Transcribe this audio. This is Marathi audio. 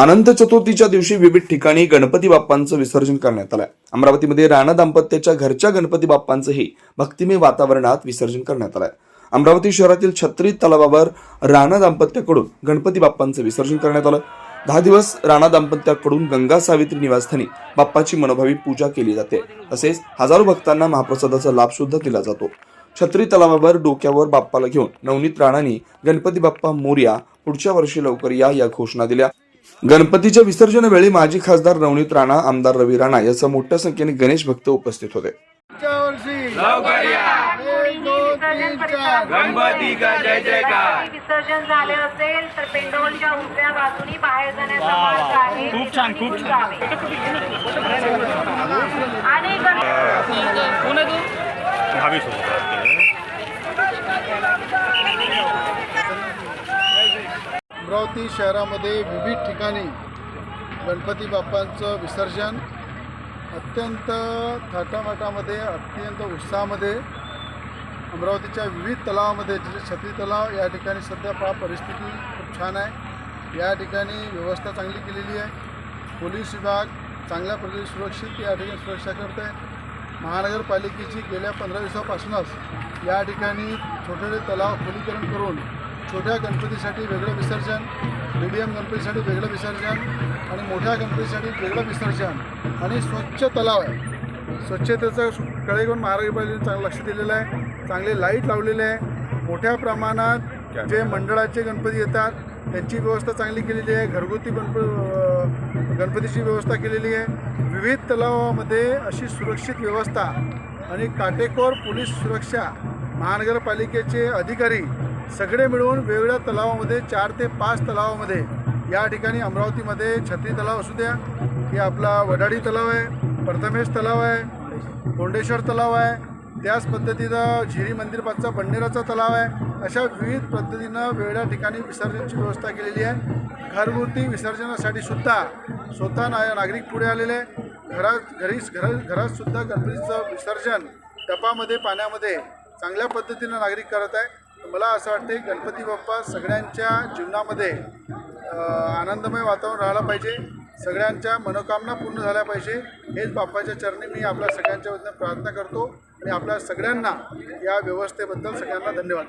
अनंत चतुर्थीच्या दिवशी विविध ठिकाणी गणपती बाप्पांचं विसर्जन करण्यात आलंय. अमरावतीमध्ये राणा दाम्पत्याच्या घरच्या गणपती बाप्पांचंही भक्तिमय वातावरणात विसर्जन करण्यात आलंय. अमरावती शहरातील छत्री तलावावर राणा दाम्पत्याकडून गणपती बाप्पांचं विसर्जन करण्यात आलं. दहा दिवस राणा दाम्पत्याकडून गंगा सावित्री निवासस्थानी बाप्पाची मनोभावी पूजा केली जाते. तसेच हजारो भक्तांना महाप्रसादाचा लाभ सुद्धा दिला जातो. छत्री तलावावर डोक्यावर बाप्पाला घेऊन नवनीत राणांनी गणपती बाप्पा मोर्या पुढच्या वर्षी लवकर या या घोषणा दिल्या. गणपतीच्या विसर्जनावेळी माजी खासदार नवनीत राणा आमदार रवी राणा यासह मोठ्या संख्येने गणेश भक्त उपस्थित होते. विसर्जन झाले असेल तर पेंडोलच्या उजव्या बाजूनी बाहेर जाण्याचा मार्ग आहे. खूप छान खूप छान. आणि अमरावती शहरामध्ये विविध ठिकाणी गणपती बाप्पांचं विसर्जन अत्यंत थाटामाटामध्ये अत्यंत उत्साहामध्ये अमरावतीच्या विविध तलावामध्ये जसे छत्री तलाव या ठिकाणी सध्या पा परिस्थिती खूप छान आहे. या ठिकाणी व्यवस्था चांगली केलेली आहे. पोलीस विभाग चांगल्या प्रकारे सुरक्षित या ठिकाणी सुरक्षा करत आहे. महानगरपालिकेची गेल्या पंधरा दिवसापासूनच या ठिकाणी छोटे छोटे तलाव खोलीकरण करून छोट्या गणपतीसाठी वेगळं विसर्जन मीडियम गणपतीसाठी वेगळं विसर्जन आणि मोठ्या गणपतीसाठी वेगळं विसर्जन आणि स्वच्छ तलाव आहे. स्वच्छतेचं कडे घेऊन महानगरपालिकेने चांगलं लक्ष दिलेलं आहे. चांगले लाइट लावलेले आहे. मोठ्या प्रमाणात जे मंडळाचे गणपती येतात त्यांची व्यवस्था चांगली केलेली आहे. घरगुती गणप गणपतीची व्यवस्था केलेली आहे. विविध तलावामध्ये अशी सुरक्षित व्यवस्था आणि काटेकोर पोलीस सुरक्षा महानगरपालिकेचे अधिकारी सगळे मिळून वेगवेगळ्या तलावामध्ये चार ते पाच तलावामध्ये या ठिकाणी अमरावतीमध्ये छत्री तलाव असू द्या की आपला वडाडी तलाव आहे प्रथमेश तलाव आहे कोंडेश्वर तलाव आहे त्याच पद्धतीनं झिरी मंदिरपासचा बंडेराचा तलाव आहे अशा विविध पद्धतीनं वेगळ्या ठिकाणी विसर्जनाची व्यवस्था केलेली आहे. घरगुती विसर्जनासाठी सुद्धा स्वतः ना नागरिक पुढे आलेले आहे घरात घरीच घर घरातसुद्धा गणपतीचं विसर्जन टपामध्ये पाण्यामध्ये चांगल्या पद्धतीनं नागरिक करत आहे. मला असं वाटतं की गणपती बाप्पा सगळ्यांच्या जीवनामध्ये आनंदमय वातावरण राहिलं पाहिजे. सगळ्यांच्या मनोकामना पूर्ण झाल्या पाहिजे. हेच बाप्पाच्या चरणी मी आपल्या सगळ्यांच्या वतीनं प्रार्थना करतो. आणि आपल्या सगळ्यांना या व्यवस्थेबद्दल सगळ्यांना धन्यवाद.